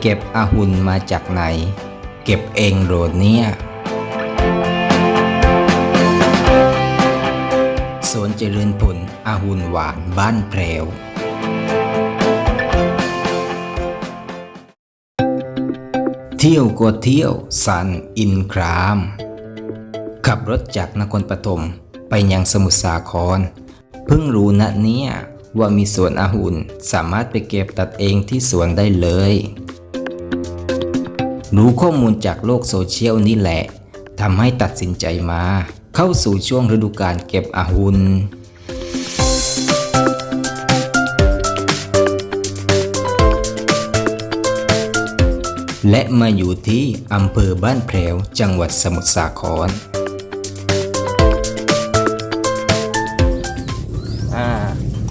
เก็บอาหุนมาจากไหน เก็บเองโรดเนี่ยสวนเจริญผลอาหุนหวานบ้านแพรวเที่ยวก็เที่ยวสันอินคราม ขับรถจากนครปฐมไปยังสมุทรสาคร เพิ่งรู้นะเนี่ยว่ามีสวนอาหุนสามารถไปเก็บตัดเองที่สวนได้เลย รู้ข้อมูลจากโลกโซเชียลนี่แหละทำให้ตัดสินใจมา เข้าสู่ช่วงฤดูการเก็บอาหุนและมาอยู่ที่อำเภอบ้านแพรวจังหวัดสมุทรสาคร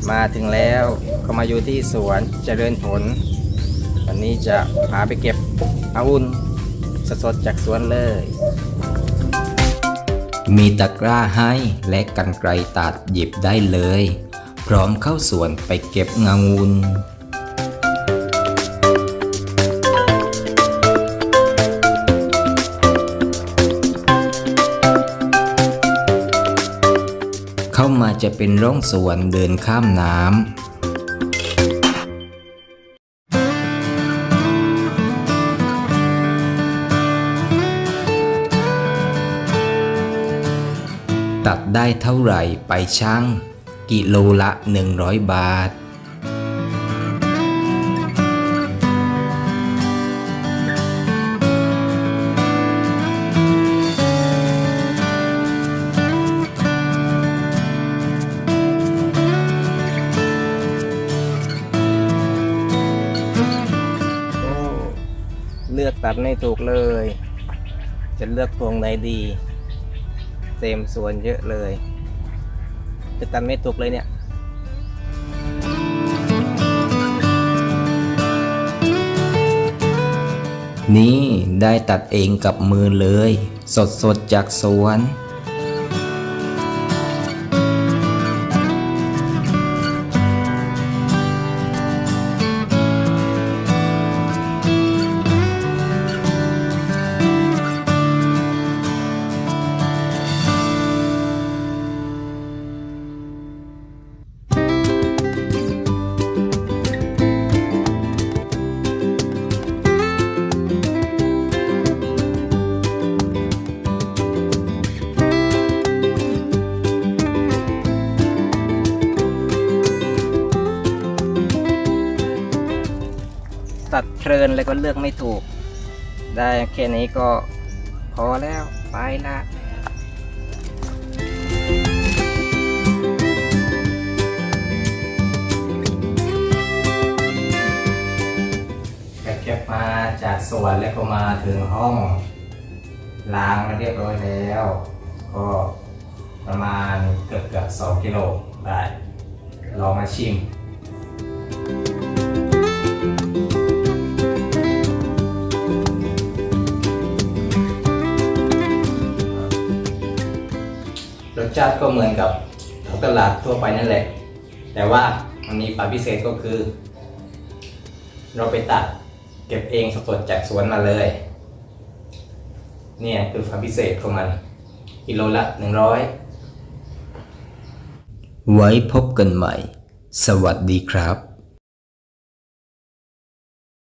มาถึงแล้วก็มาอยู่ที่สวนเจริญผล วันนี้จะพาไปเก็บ อาวุนสดๆจากสวนเลย มีตะกร้าให้และกันไกรตัดหยิบได้เลย พร้อมเข้าสวนไปเก็บงางุนเข้ามาจะเป็นร่องสวนเดินข้ามน้ำ ตัดได้เท่าไหร่ไปช่างกิโลละ 100 บาทโอ้เลือกตัดไม่ถูกเลย จะเลือกพวงไหนดี เต็มส่วนเยอะเลย จะตัดไม่ตกเลยเนี่ยนี่ได้ตัดเองกับมือเลย สดสดๆจากสวน ดเพลินเลยก็เลือกไม่ถูก ได้แค่นี้ก็พอแล้วไปละเก็บมาจากสวนแล้วก็มาถึงห้องล้างมาเรียบร้อยแล้ว ก็ประมาณเกือบเกือบสองกิโลได้ลองมาชิม สชาติก็เหมือนกับท้องตลาดทั่วไปนั่นแหละ แต่ว่ามันมีความพิเศษก็คือ เราไปตัดเก็บเองสดๆจากสวนมาเลย เนี่ยคือความพิเศษของมันกิโลละ100ไว้พบกันใหม่ สวัสดีครับ